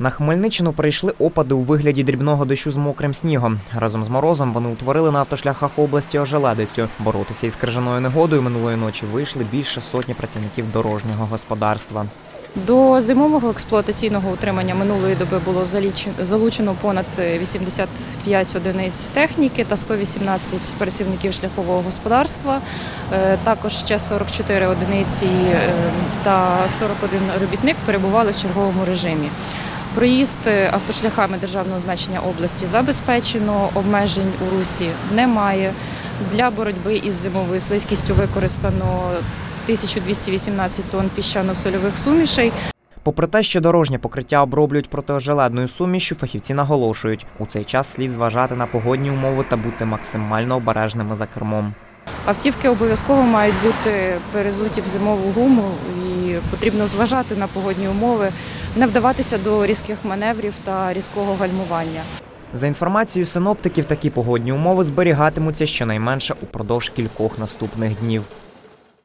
На Хмельниччину прийшли опади у вигляді дрібного дощу з мокрим снігом. Разом з морозом вони утворили на автошляхах області ожеледицю. Боротися із крижаною негодою минулої ночі вийшли більше сотні працівників дорожнього господарства. До зимового експлуатаційного утримання минулої доби було залучено понад 85 одиниць техніки та 118 працівників шляхового господарства. Е, Також ще 44 одиниці е, та 41 робітник перебували в черговому режимі. Проїзд е, автошляхами державного значення області забезпечено, обмежень у русі немає. Для боротьби із зимовою слизькістю використано 1218 тонн піщано-сольових сумішей. Попри те, що дорожнє покриття оброблюють протиожеледною сумішю, фахівці наголошують, у цей час слід зважати на погодні умови та бути максимально обережними за кермом. Автівки обов'язково мають бути перезуті в зимову гуму і потрібно зважати на погодні умови, не вдаватися до різких маневрів та різкого гальмування. За інформацією синоптиків, такі погодні умови зберігатимуться щонайменше упродовж кількох наступних днів.